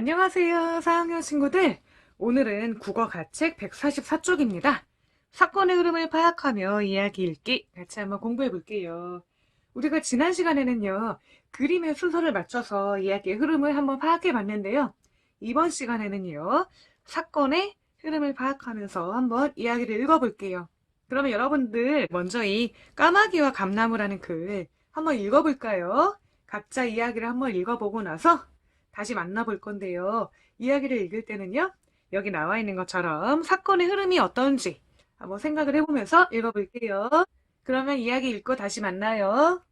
안녕하세요, 4학년 친구들. 오늘은 국어 가책 144쪽입니다. 사건의 흐름을 파악하며 이야기 읽기 같이 한번 공부해 볼게요. 우리가 지난 시간에는요, 그림의 순서를 맞춰서 이야기의 흐름을 한번 파악해 봤는데요. 이번 시간에는요, 사건의 흐름을 파악하면서 한번 이야기를 읽어 볼게요. 그러면 여러분들 먼저 이 까마귀와 감나무라는 글 한번 읽어 볼까요? 각자 이야기를 한번 읽어보고 나서 다시 만나볼 건데요. 이야기를 읽을 때는요, 여기 나와 있는 것처럼 사건의 흐름이 어떤지 한번 생각을 해보면서 읽어볼게요. 그러면 이야기 읽고 다시 만나요.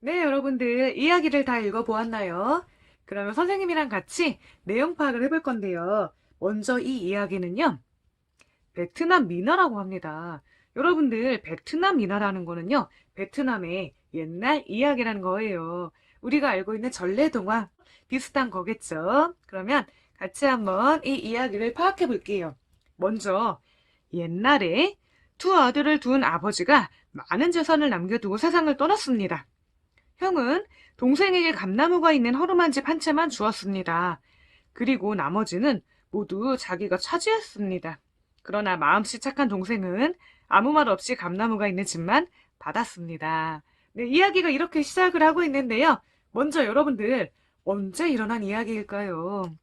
네, 여러분들 이야기를 다 읽어보았나요? 그러면 선생님이랑 같이 내용 파악을 해볼 건데요. 먼저 이 이야기는요, 베트남 민화라고 합니다. 여러분들, 베트남 민화라는 거는요, 베트남의 옛날 이야기라는 거예요. 우리가 알고 있는 전래동화 비슷한 거겠죠? 그러면 같이 한번 이 이야기를 파악해 볼게요. 먼저, 옛날에 두 아들을 둔 아버지가 많은 재산을 남겨두고 세상을 떠났습니다. 형은 동생에게 감나무가 있는 허름한 집 한 채만 주었습니다. 그리고 나머지는 모두 자기가 차지했습니다. 그러나 마음씨 착한 동생은 아무 말 없이 감나무가 있는 집만 받았습니다. 네, 이야기가 이렇게 시작을 하고 있는데요. 먼저 여러분들, 언제 일어난 이야기일까요?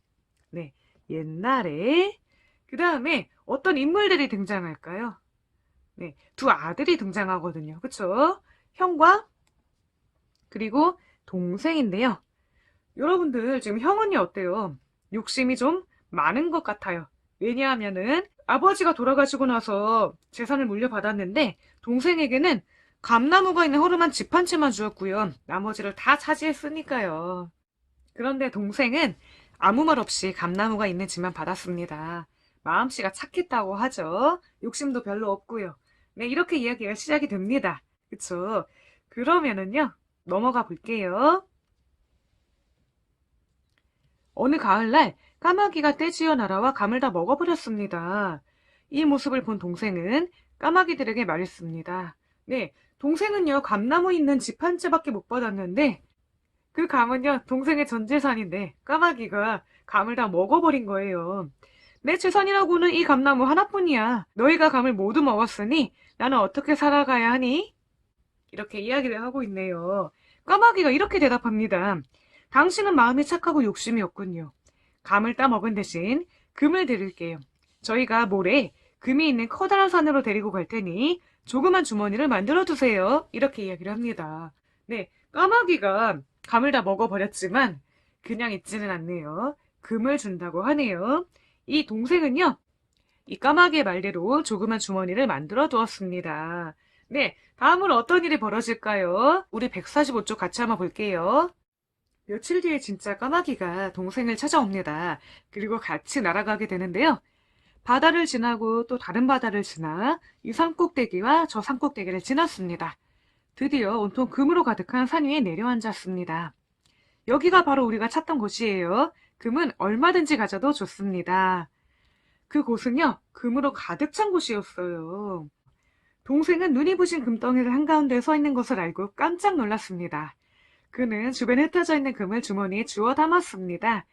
네, 옛날에, 그 다음에 어떤 인물들이 등장할까요? 네, 두 아들이 등장하거든요. 그쵸? 형과, 그리고 동생인데요. 여러분들, 지금 형은요, 어때요? 욕심이 좀 많은 것 같아요. 왜냐하면은, 아버지가 돌아가시고 나서 재산을 물려받았는데, 동생에게는 감나무가 있는 허름한 집 한 채만 주었고요. 나머지를 다 차지했으니까요. 그런데 동생은 아무 말 없이 감나무가 있는 집만 받았습니다. 마음씨가 착했다고 하죠. 욕심도 별로 없고요. 네, 이렇게 이야기가 시작이 됩니다. 그쵸? 그러면은요, 넘어가 볼게요. 어느 가을날 까마귀가 떼지어 날아와 감을 다 먹어버렸습니다. 이 모습을 본 동생은 까마귀들에게 말했습니다. 네, 동생은요, 감나무 있는 집 한 채밖에 못 받았는데, 그 감은요, 동생의 전 재산인데, 까마귀가 감을 다 먹어버린 거예요. 내 재산이라고는 이 감나무 하나뿐이야. 너희가 감을 모두 먹었으니, 나는 어떻게 살아가야 하니? 이렇게 이야기를 하고 있네요. 까마귀가 이렇게 대답합니다. 당신은 마음이 착하고 욕심이 없군요. 감을 따먹은 대신 금을 드릴게요. 저희가 모레 금이 있는 커다란 산으로 데리고 갈 테니 조그만 주머니를 만들어 두세요. 이렇게 이야기를 합니다. 네, 까마귀가 감을 다 먹어버렸지만 그냥 있지는 않네요. 금을 준다고 하네요. 이 동생은요, 이 까마귀의 말대로 조그만 주머니를 만들어 두었습니다. 네, 다음으로 어떤 일이 벌어질까요? 우리 145쪽 같이 한번 볼게요. 며칠 뒤에 진짜 까마귀가 동생을 찾아옵니다. 그리고 같이 날아가게 되는데요. 바다를 지나고 또 다른 바다를 지나 이 산꼭대기와 저 산꼭대기를 지났습니다. 드디어 온통 금으로 가득한 산 위에 내려앉았습니다. 여기가 바로 우리가 찾던 곳이에요. 금은 얼마든지 가져도 좋습니다. 그 곳은요, 금으로 가득 찬 곳이었어요. 동생은 눈이 부신 금덩이를 한가운데 서 있는 것을 알고 깜짝 놀랐습니다. 그는 주변에 흩어져 있는 금을 주머니에 주워 담았습니다.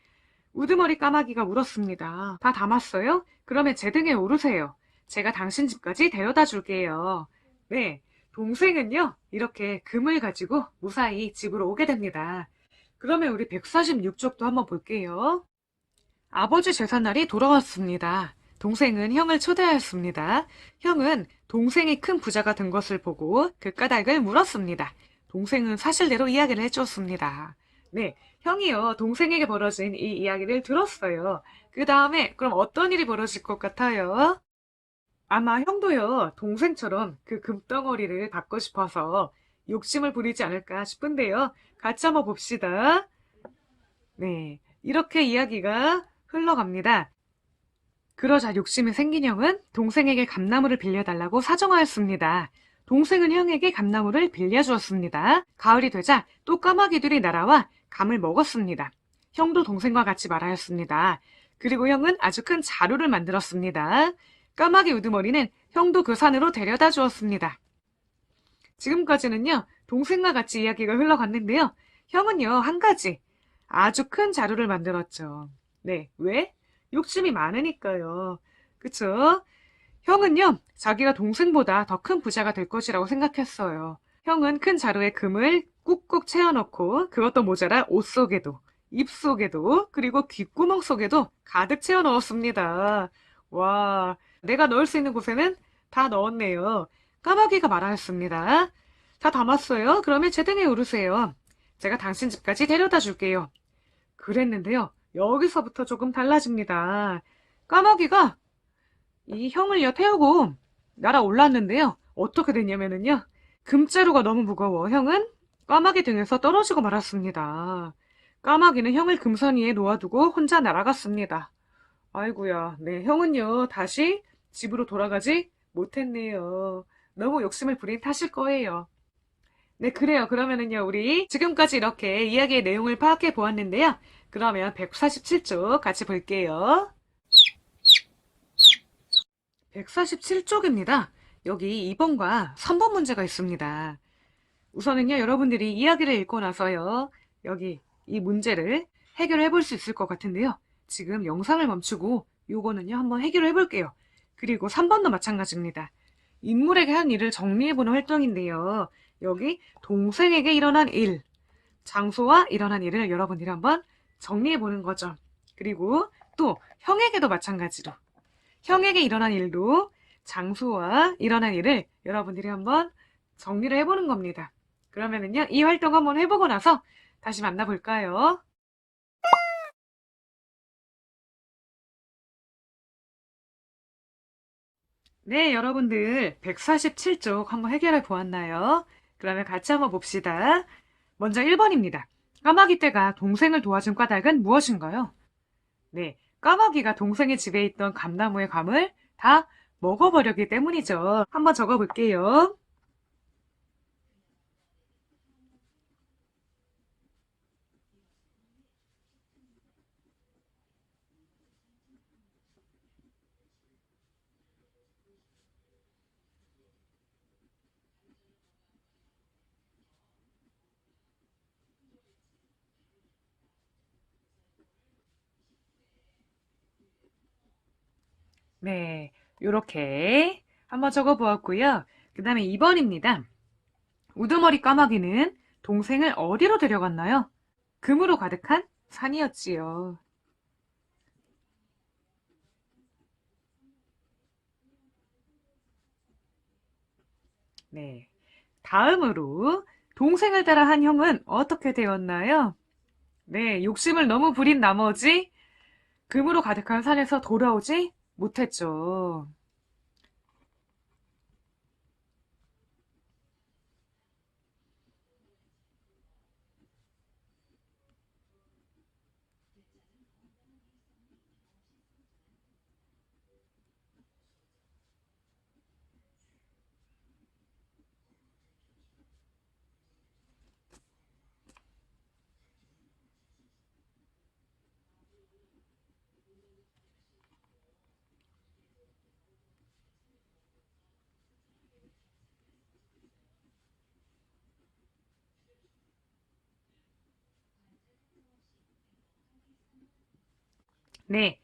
우두머리 까마귀가 물었습니다. 다 담았어요? 그러면 제 등에 오르세요. 제가 당신 집까지 데려다 줄게요. 네, 동생은요, 이렇게 금을 가지고 무사히 집으로 오게 됩니다. 그러면 우리 146쪽도 한번 볼게요. 아버지 제삿날이 돌아왔습니다. 동생은 형을 초대하였습니다. 형은 동생이 큰 부자가 된 것을 보고 그 까닭을 물었습니다. 동생은 사실대로 이야기를 해주었습니다. 네, 형이요, 동생에게 벌어진 이 이야기를 들었어요. 그 다음에, 그럼 어떤 일이 벌어질 것 같아요? 아마 형도요, 동생처럼 그 금덩어리를 받고 싶어서 욕심을 부리지 않을까 싶은데요. 같이 한번 봅시다. 네, 이렇게 이야기가 흘러갑니다. 그러자 욕심이 생긴 형은 동생에게 감나무를 빌려달라고 사정하였습니다. 동생은 형에게 감나무를 빌려주었습니다. 가을이 되자 또 까마귀들이 날아와 감을 먹었습니다. 형도 동생과 같이 말하였습니다. 그리고 형은 아주 큰 자루를 만들었습니다. 까마귀 우두머리는 형도 그 산으로 데려다 주었습니다. 지금까지는요, 동생과 같이 이야기가 흘러갔는데요. 형은요, 한 가지 아주 큰 자루를 만들었죠. 네, 왜? 욕심이 많으니까요. 그쵸? 형은요, 자기가 동생보다 더 큰 부자가 될 것이라고 생각했어요. 형은 큰 자루에 금을 꾹꾹 채워넣고 그것도 모자라 옷 속에도, 입 속에도, 그리고 귓구멍 속에도 가득 채워 넣었습니다. 와, 내가 넣을 수 있는 곳에는 다 넣었네요. 까마귀가 말하였습니다. 다 담았어요? 그러면 제 등에 오르세요. 제가 당신 집까지 데려다 줄게요. 그랬는데요. 여기서부터 조금 달라집니다. 까마귀가 이 형을요 태우고 날아올랐는데요. 어떻게 됐냐면은요. 금자루가 너무 무거워 형은 까마귀 등에서 떨어지고 말았습니다. 까마귀는 형을 금선 위에 놓아두고 혼자 날아갔습니다. 아이고야, 네, 형은요, 다시 집으로 돌아가지 못했네요. 너무 욕심을 부린 탓일 거예요. 네, 그래요. 그러면은요, 우리 지금까지 이렇게 이야기의 내용을 파악해 보았는데요. 그러면 147쪽 같이 볼게요. 147쪽입니다. 여기 2번과 3번 문제가 있습니다. 우선은요, 여러분들이 이야기를 읽고 나서요, 여기 이 문제를 해결해 볼 수 있을 것 같은데요. 지금 영상을 멈추고 요거는요, 한번 해결해 볼게요. 그리고 3번도 마찬가지입니다. 인물에게 한 일을 정리해 보는 활동인데요. 여기 동생에게 일어난 일, 장소와 일어난 일을 여러분들이 한번 정리해 보는 거죠. 그리고 또 형에게도 마찬가지로 형에게 일어난 일도 장소와 일어난 일을 여러분들이 한번 정리를 해보는 겁니다. 그러면은요, 이 활동 한번 해보고 나서 다시 만나볼까요? 네, 여러분들 147쪽 한번 해결해 보았나요? 그러면 같이 한번 봅시다. 먼저 1번입니다. 까마귀 떼가 동생을 도와준 까닭은 무엇인가요? 네, 까마귀가 동생의 집에 있던 감나무의 감을 다 먹어버렸기 때문이죠. 한번 적어볼게요. 네, 요렇게 한번 적어보았고요. 그 다음에 2번입니다. 우두머리 까마귀는 동생을 어디로 데려갔나요? 금으로 가득한 산이었지요. 네. 다음으로 동생을 따라 한 형은 어떻게 되었나요? 네, 욕심을 너무 부린 나머지 금으로 가득한 산에서 돌아오지 못했죠. 네,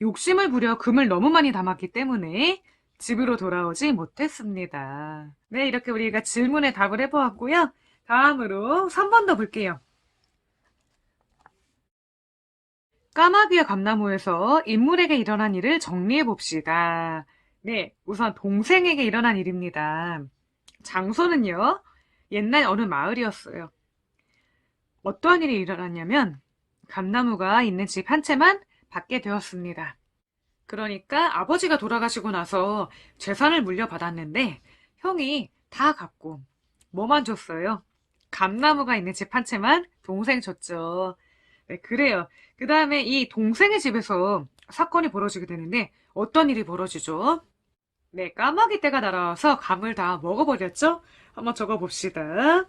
욕심을 부려 금을 너무 많이 담았기 때문에 집으로 돌아오지 못했습니다. 네, 이렇게 우리가 질문에 답을 해보았고요. 다음으로 3번 더 볼게요. 까마귀와 감나무에서 인물에게 일어난 일을 정리해 봅시다. 네, 우선 동생에게 일어난 일입니다. 장소는요, 옛날 어느 마을이었어요. 어떠한 일이 일어났냐면, 감나무가 있는 집 한 채만 받게 되었습니다. 그러니까 아버지가 돌아가시고 나서 재산을 물려받았는데 형이 다 갚고 뭐만 줬어요? 감나무가 있는 집 한 채만 동생 줬죠. 네, 그래요. 그 다음에 이 동생의 집에서 사건이 벌어지게 되는데 어떤 일이 벌어지죠? 네, 까마귀 떼가 날아와서 감을 다 먹어버렸죠? 한번 적어봅시다.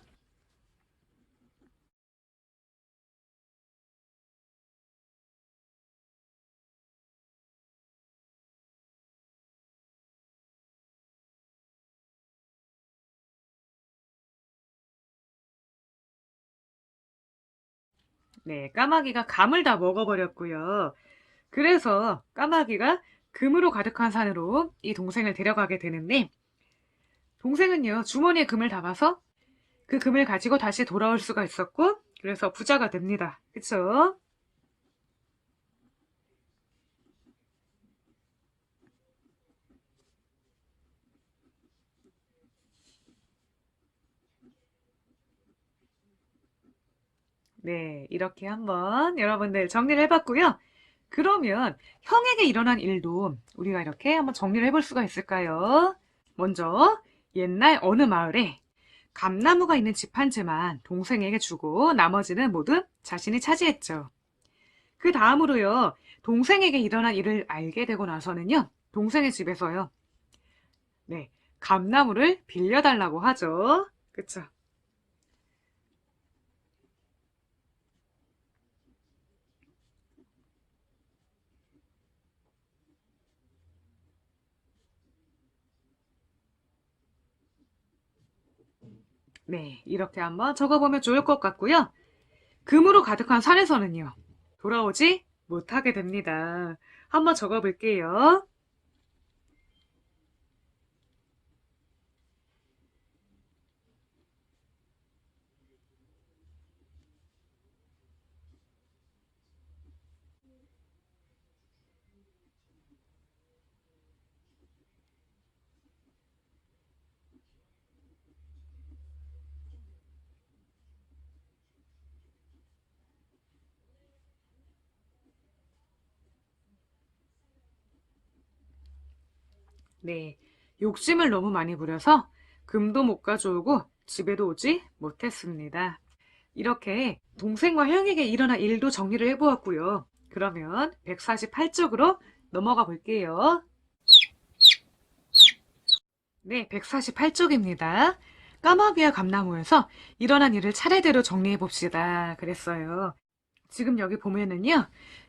네, 까마귀가 감을 다 먹어버렸고요. 그래서 까마귀가 금으로 가득한 산으로 이 동생을 데려가게 되는데, 동생은요, 주머니에 금을 담아서 그 금을 가지고 다시 돌아올 수가 있었고, 그래서 부자가 됩니다. 그쵸? 네, 이렇게 한번 여러분들 정리를 해봤고요. 그러면 형에게 일어난 일도 우리가 이렇게 한번 정리를 해볼 수가 있을까요? 먼저 옛날 어느 마을에 감나무가 있는 집 한 채만 동생에게 주고 나머지는 모두 자신이 차지했죠. 그 다음으로요, 동생에게 일어난 일을 알게 되고 나서는요, 동생의 집에서요, 네, 감나무를 빌려달라고 하죠. 그쵸? 네, 이렇게 한번 적어보면 좋을 것 같고요. 금으로 가득한 산에서는요, 돌아오지 못하게 됩니다. 한번 적어볼게요. 네, 욕심을 너무 많이 부려서 금도 못 가져오고 집에도 오지 못했습니다. 이렇게 동생과 형에게 일어난 일도 정리를 해보았고요. 그러면 148쪽으로 넘어가 볼게요. 네, 148쪽입니다. 까마귀와 감나무에서 일어난 일을 차례대로 정리해 봅시다. 그랬어요. 지금 여기 보면은요,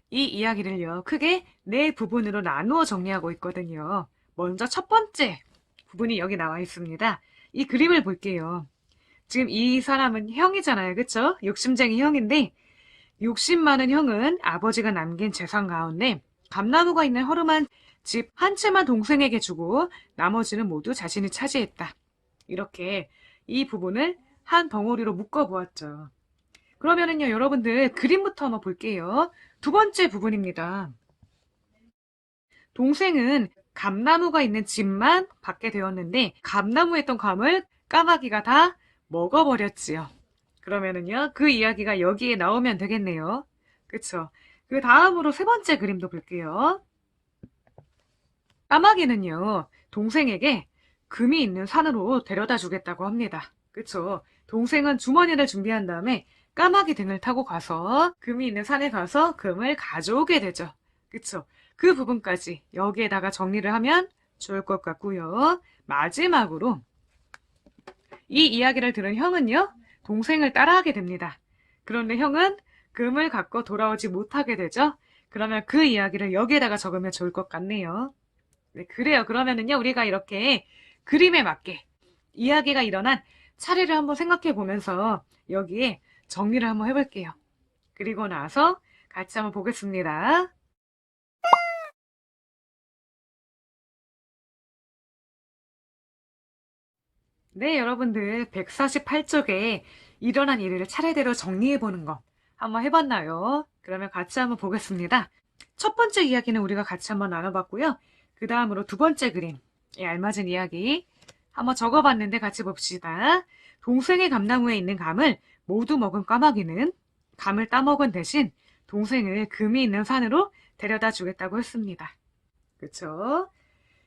이 이야기를요, 크게 네 부분으로 나누어 정리하고 있거든요. 먼저 첫 번째 부분이 여기 나와 있습니다. 이 그림을 볼게요. 지금 이 사람은 형이잖아요. 그쵸? 욕심쟁이 형인데, 욕심 많은 형은 아버지가 남긴 재산 가운데 감나무가 있는 허름한 집 한 채만 동생에게 주고 나머지는 모두 자신이 차지했다. 이렇게 이 부분을 한 덩어리로 묶어 보았죠. 그러면은요, 여러분들 그림부터 한번 볼게요. 두 번째 부분입니다. 동생은 감나무가 있는 집만 받게 되었는데 감나무에 있던 감을 까마귀가 다 먹어버렸지요. 그러면은요, 그 이야기가 여기에 나오면 되겠네요. 그쵸? 그 다음으로 세 번째 그림도 볼게요. 까마귀는요, 동생에게 금이 있는 산으로 데려다 주겠다고 합니다. 그쵸? 동생은 주머니를 준비한 다음에 까마귀 등을 타고 가서 금이 있는 산에 가서 금을 가져오게 되죠. 그쵸? 그 부분까지 여기에다가 정리를 하면 좋을 것 같고요. 마지막으로 이 이야기를 들은 형은요, 동생을 따라하게 됩니다. 그런데 형은 금을 갖고 돌아오지 못하게 되죠. 그러면 그 이야기를 여기에다가 적으면 좋을 것 같네요. 네, 그래요. 그러면은요, 우리가 이렇게 그림에 맞게 이야기가 일어난 차례를 한번 생각해 보면서 여기에 정리를 한번 해볼게요. 그리고 나서 같이 한번 보겠습니다. 네, 여러분들 148쪽에 일어난 일을 차례대로 정리해 보는 거 한번 해봤나요? 그러면 같이 한번 보겠습니다. 첫 번째 이야기는 우리가 같이 한번 나눠봤고요. 그 다음으로 두 번째 그림, 예, 알맞은 이야기 한번 적어봤는데 같이 봅시다. 동생의 감나무에 있는 감을 모두 먹은 까마귀는 감을 따먹은 대신 동생을 금이 있는 산으로 데려다 주겠다고 했습니다. 그쵸?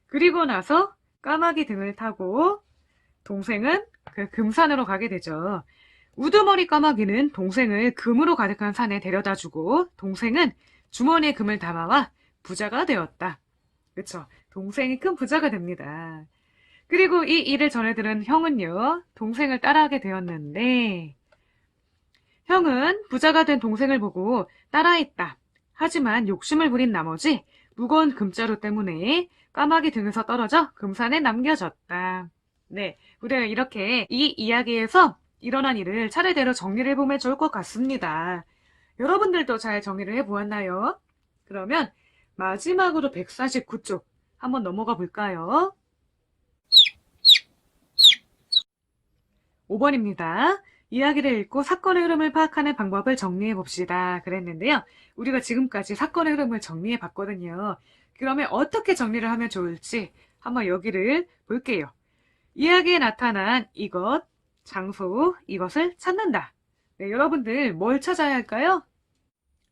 그리고 나서 까마귀 등을 타고 동생은 그 금산으로 가게 되죠. 우두머리 까마귀는 동생을 금으로 가득한 산에 데려다 주고 동생은 주머니에 금을 담아와 부자가 되었다. 그쵸? 동생이 큰 부자가 됩니다. 그리고 이 일을 전해들은 형은요, 동생을 따라하게 되었는데, 형은 부자가 된 동생을 보고 따라했다. 하지만 욕심을 부린 나머지 무거운 금자루 때문에 까마귀 등에서 떨어져 금산에 남겨졌다. 네, 우리가 이렇게 이 이야기에서 일어난 일을 차례대로 정리를 해보면 좋을 것 같습니다. 여러분들도 잘 정리를 해보았나요? 그러면 마지막으로 149쪽 한번 넘어가 볼까요? 5번입니다. 이야기를 읽고 사건의 흐름을 파악하는 방법을 정리해 봅시다. 그랬는데요. 우리가 지금까지 사건의 흐름을 정리해 봤거든요. 그러면 어떻게 정리를 하면 좋을지 한번 여기를 볼게요. 이야기에 나타난 이것, 장소, 이것을 찾는다. 네, 여러분들 뭘 찾아야 할까요?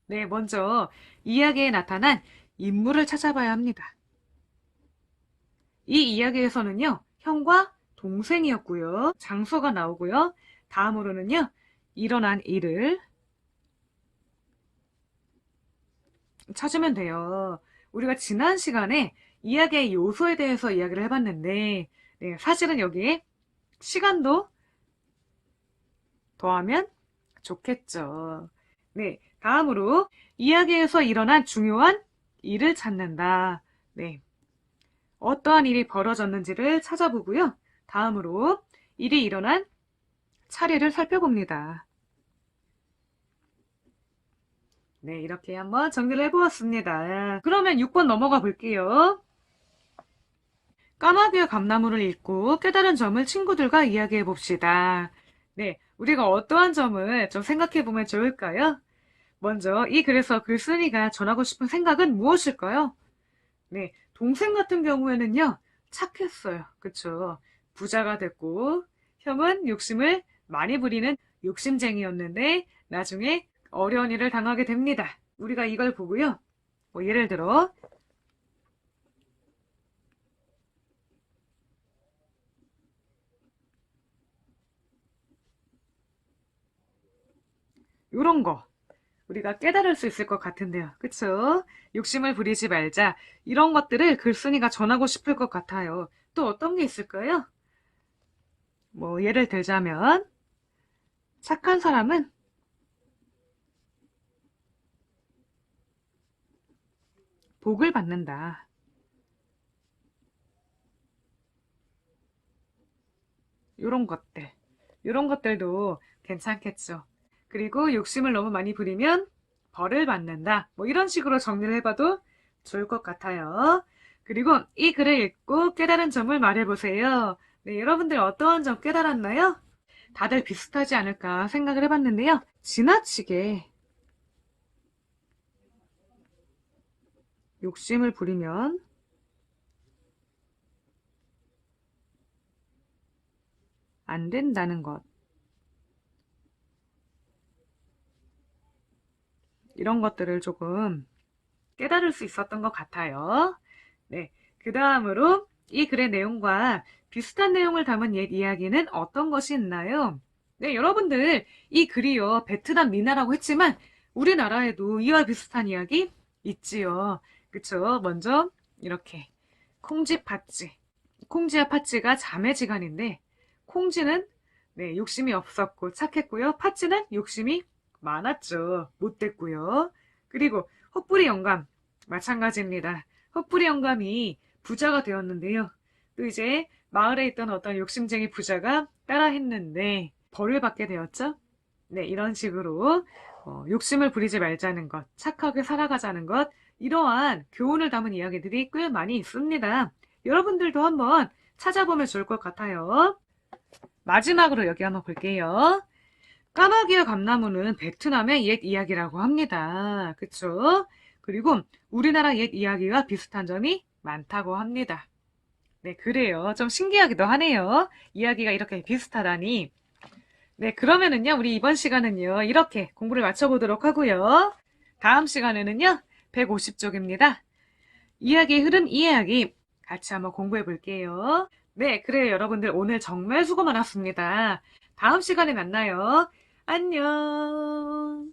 네, 먼저 이야기에 나타난 인물을 찾아봐야 합니다. 이 이야기에서는요, 형과 동생이었고요. 장소가 나오고요. 다음으로는요, 일어난 일을 찾으면 돼요. 우리가 지난 시간에 이야기의 요소에 대해서 이야기를 해봤는데, 네, 사실은 여기에 시간도 더하면 좋겠죠. 네, 다음으로 이야기에서 일어난 중요한 일을 찾는다. 네. 어떠한 일이 벌어졌는지를 찾아보고요. 다음으로 일이 일어난 차례를 살펴봅니다. 네, 이렇게 한번 정리를 해보았습니다. 그러면 6번 넘어가 볼게요. 까마귀와 감나무를 읽고 깨달은 점을 친구들과 이야기해 봅시다. 네, 우리가 어떠한 점을 좀 생각해 보면 좋을까요? 먼저 이 글에서 글쓴이가 전하고 싶은 생각은 무엇일까요? 네, 동생 같은 경우에는요, 착했어요. 그쵸? 부자가 됐고, 형은 욕심을 많이 부리는 욕심쟁이였는데, 나중에 어려운 일을 당하게 됩니다. 우리가 이걸 보고요. 뭐 예를 들어, 요런 거. 우리가 깨달을 수 있을 것 같은데요. 그쵸? 욕심을 부리지 말자. 이런 것들을 글쓴이가 전하고 싶을 것 같아요. 또 어떤 게 있을까요? 뭐, 예를 들자면, 착한 사람은 복을 받는다. 요런 것들. 요런 것들도 괜찮겠죠. 그리고 욕심을 너무 많이 부리면 벌을 받는다. 뭐 이런 식으로 정리를 해봐도 좋을 것 같아요. 그리고 이 글을 읽고 깨달은 점을 말해보세요. 네, 여러분들 어떠한 점 깨달았나요? 다들 비슷하지 않을까 생각을 해봤는데요. 지나치게 욕심을 부리면 안 된다는 것. 이런 것들을 조금 깨달을 수 있었던 것 같아요. 네. 그 다음으로 이 글의 내용과 비슷한 내용을 담은 옛 이야기는 어떤 것이 있나요? 네, 여러분들, 이 글이요, 베트남 미나라고 했지만, 우리나라에도 이와 비슷한 이야기 있지요. 그쵸? 먼저, 이렇게, 콩쥐 팥쥐. 콩쥐와 팥쥐가 자매지간인데, 콩쥐는, 네, 욕심이 없었고 착했고요. 팥쥐는 욕심이 많았죠. 못됐고요. 그리고 헛부리 영감 마찬가지입니다. 헛부리 영감이 부자가 되었는데요. 또 이제 마을에 있던 어떤 욕심쟁이 부자가 따라했는데 벌을 받게 되었죠. 네, 이런 식으로 어, 욕심을 부리지 말자는 것, 착하게 살아가자는 것, 이러한 교훈을 담은 이야기들이 꽤 많이 있습니다. 여러분들도 한번 찾아보면 좋을 것 같아요. 마지막으로 여기 한번 볼게요. 까마귀와 감나무는 베트남의 옛 이야기라고 합니다. 그쵸? 그리고 우리나라 옛 이야기와 비슷한 점이 많다고 합니다. 네, 그래요. 좀 신기하기도 하네요. 이야기가 이렇게 비슷하다니. 네, 그러면은요, 우리 이번 시간은요, 이렇게 공부를 마쳐보도록 하고요. 다음 시간에는요, 150쪽입니다. 이야기의 흐름 이해하기 같이 한번 공부해 볼게요. 네, 그래요, 여러분들. 오늘 정말 수고 많았습니다. 다음 시간에 만나요. 안녕.